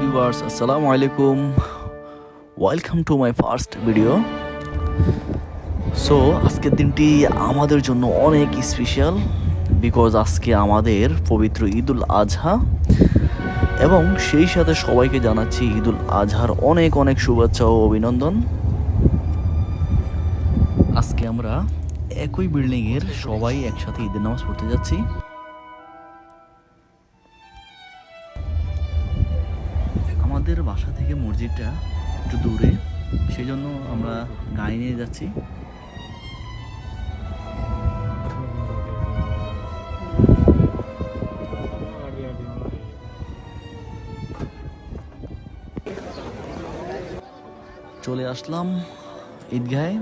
Viewers আসসালামু আলাইকুম welcome to my first video so আজকের দিনটি আমাদের জন্য অনেক স্পেশাল বিকজ আজকে আমাদের পবিত্র ঈদুল আজহা এবং সেই সাথে সবাইকে জানাচ্ছি ঈদুল আজহার অনেক অনেক শুভেচ্ছা ও অভিনন্দন। আজকে আমরা একই বিল্ডিংয়ের সবাই একসাথে ঈদের নামাজ পড়তে যাচ্ছি। আমাদের বাসা থেকে মসজিদটা একটু দূরে সেই জন্য আমরা গাড়ি নিয়ে যাচ্ছি। চলে আসলাম ঈদগাহে।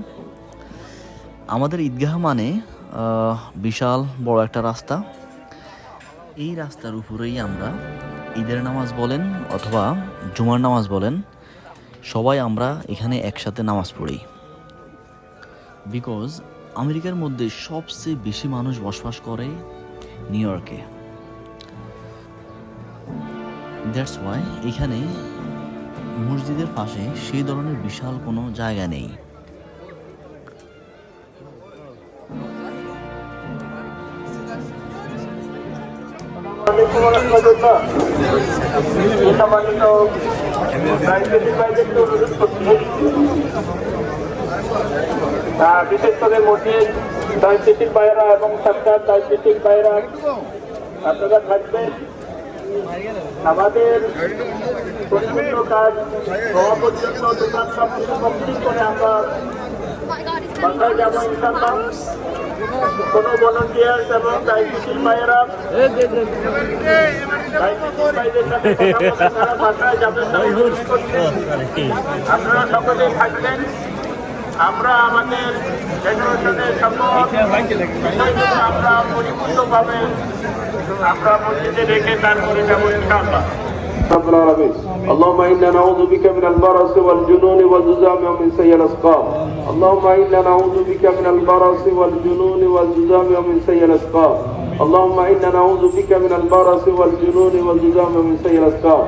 আমাদের ঈদগাহ মানে বিশাল বড় একটা রাস্তা। এই রাস্তার উপরেই আমরা ঈদের নামাজ বলেন অথবা জুমার নামাজ বলেন, সবাই আমরা এখানে একসাথে নামাজ পড়ি। বিকজ আমেরিকার মধ্যে সবচেয়ে বেশি মানুষ বসবাস করে নিউ ইয়র্কে। দ্যাটস ওয়াই এখানে মসজিদের পাশে সেই ধরনের বিশাল কোনো জায়গা নেই। আলাইকুম রহমতুল্লাহ সম্মানিত বিশেষ করে মসজিদ রাজনীতিক ভাইয়েরা এবং সরকার রাজনীতিক ভাইয়েরা আপনারা থাকবেন আমাদের কাজ হওয়া পর্যন্ত দোকান সব কমপ্লিট করে আমরা বাসায় যাব ইনশাল্লাহ কোনো ভলন্টিয়ার এবং দায়িত্বশীল ভাইয়েরা আপনারা সকলে থাকলেন আমরা আমাদের জেনারেশনের সকল আমরা পরিপূর্ণভাবে আমরা মসজিদে রেখে তারপরে যাব ইনশাআল্লাহ। اللهم إنا نعوذ بك من البرص والجنون والجذام ومن سيء الأسقام. اللهم إنا نعوذ بك من البرص والجنون والجذام ومن سيء الأسقام. اللهم إنا نعوذ بك من البرص والجنون والجذام ومن سيء الأسقام.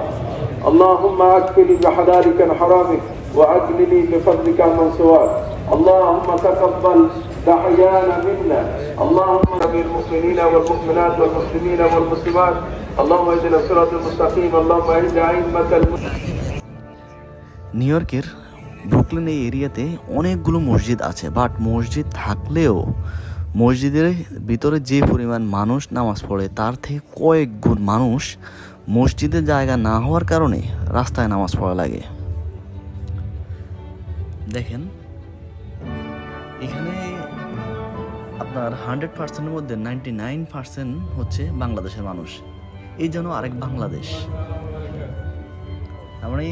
اللهم أكفني بحلالك عن حرامك وأكلني بفضلك عن من سواك. اللهم تقبل تحيانا منا اللهم بالمؤمنين والمؤمنات والمسلمين والمسلمات اللهم اهدنا الصراط المستقيم اللهم اهد ائمه المسلمين নিউ ইয়র্কের ব্রুকলিন এই এরিয়াতে অনেকগুলো মসজিদ আছে বাট মসজিদ থাকলেও মসজিদের ভিতরে যে পরিমাণ মানুষ নামাজ পড়ে তার থেকে কয়েক গুণ মানুষ মসজিদের জায়গা না হওয়ার কারণে রাস্তায় নামাজ পড়া লাগে দেখেন এখানে আপনার হান্ড্রেড পার্সেন্টের মধ্যে নাইনটি নাইন পার্সেন্ট হচ্ছে বাংলাদেশের মানুষ। এই যেন আরেক বাংলাদেশ। মানে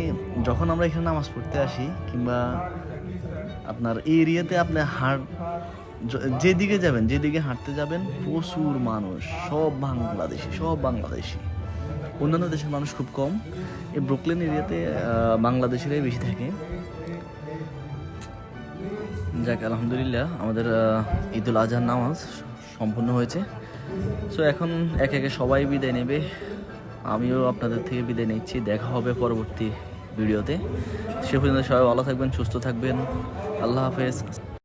যখন আমরা এখানে নামাজ পড়তে আসি কিংবা আপনার এই এরিয়াতে আপনি হাঁট যেদিকে যাবেন, যেদিকে হাঁটতে যাবেন, প্রচুর মানুষ, সব বাংলাদেশি সব বাংলাদেশি। অন্যান্য দেশের মানুষ খুব কম। এই ব্রুকলেন এরিয়াতে বাংলাদেশিরাই বেশি থাকে। যাক, আলহামদুলিল্লাহ, আমাদের ঈদুল আজহার নামাজ সম্পূর্ণ হয়েছে। সো এখন এক একে সবাই বিদায় নেবে। আমিও আপনাদের থেকে বিদায় নিচ্ছি। দেখা হবে পরবর্তী ভিডিওতে। সে পর্যন্ত সবাই ভালো থাকবেন, সুস্থ থাকবেন। আল্লাহ হাফেজ।